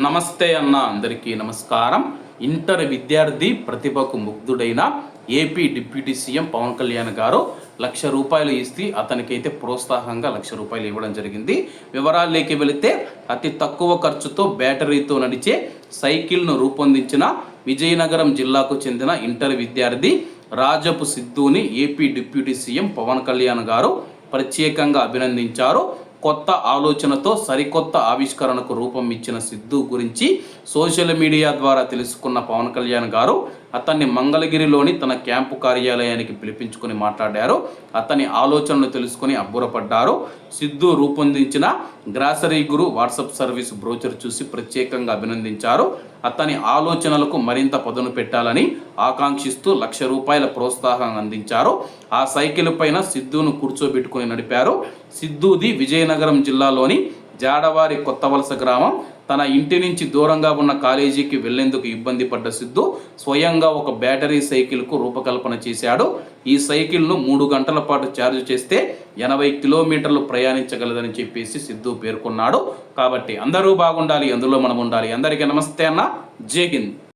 నమస్తే అన్న అందరికీ నమస్కారం. ఇంటర్ విద్యార్థి ప్రతిభకు ముగ్ధుడైన AP deputy CM Pawan Kalyan garu lakh రూపాయలు ఇస్తే అతనికైతే ప్రోత్సాహంగా లక్ష రూపాయలు ఇవ్వడం జరిగింది. వివరాల్లోకి వెళితే అతి తక్కువ ఖర్చుతో బ్యాటరీతో నడిచే సైకిల్ను రూపొందించిన విజయనగరం జిల్లాకు చెందిన ఇంటర్ విద్యార్థి రాజపు సిద్ధుని AP deputy CM Pawan Kalyan garu ప్రత్యేకంగా అభినందించారు. కొత్త ఆలోచనతో సరికొత్త ఆవిష్కరణకు రూపం ఇచ్చిన సిద్ధు గురించి సోషల్ మీడియా ద్వారా తెలుసుకున్న పవన్ కళ్యాణ్ గారు అతన్ని మంగళగిరిలోని తన క్యాంపు కార్యాలయానికి పిలిపించుకుని మాట్లాడారు. అతని ఆలోచనలు తెలుసుకుని అబ్బురపడ్డారు. సిద్ధు రూపొందించిన grocery guru WhatsApp service brochure చూసి ప్రత్యేకంగా అభినందించారు. అతని ఆలోచనలకు మరింత పదును పెట్టాలని ఆకాంక్షిస్తూ లక్ష రూపాయల ప్రోత్సాహం అందించారు. ఆ సైకిల్ పైన సిద్ధును కూర్చోబెట్టుకుని నడిపారు. సిద్ధుది విజయనగరం జిల్లాలోని జాడవారి కొత్త వలస గ్రామం తన ఇంటి నుంచి దూరంగా ఉన్న కాలేజీకి వెళ్ళేందుకు ఇబ్బంది పడ్డ సిద్ధు స్వయంగా ఒక బ్యాటరీ సైకిల్కు రూపకల్పన చేశాడు. ఈ సైకిల్ను మూడు గంటల పాటు ఛార్జ్ చేస్తే ఎనభై కిలోమీటర్లు ప్రయాణించగలదని చెప్పేసి సిద్ధు పేర్కొన్నాడు. కాబట్టి అందరూ బాగుండాలి అందులో మనం ఉండాలి. అందరికీ నమస్తే అన్న. జై హింద్.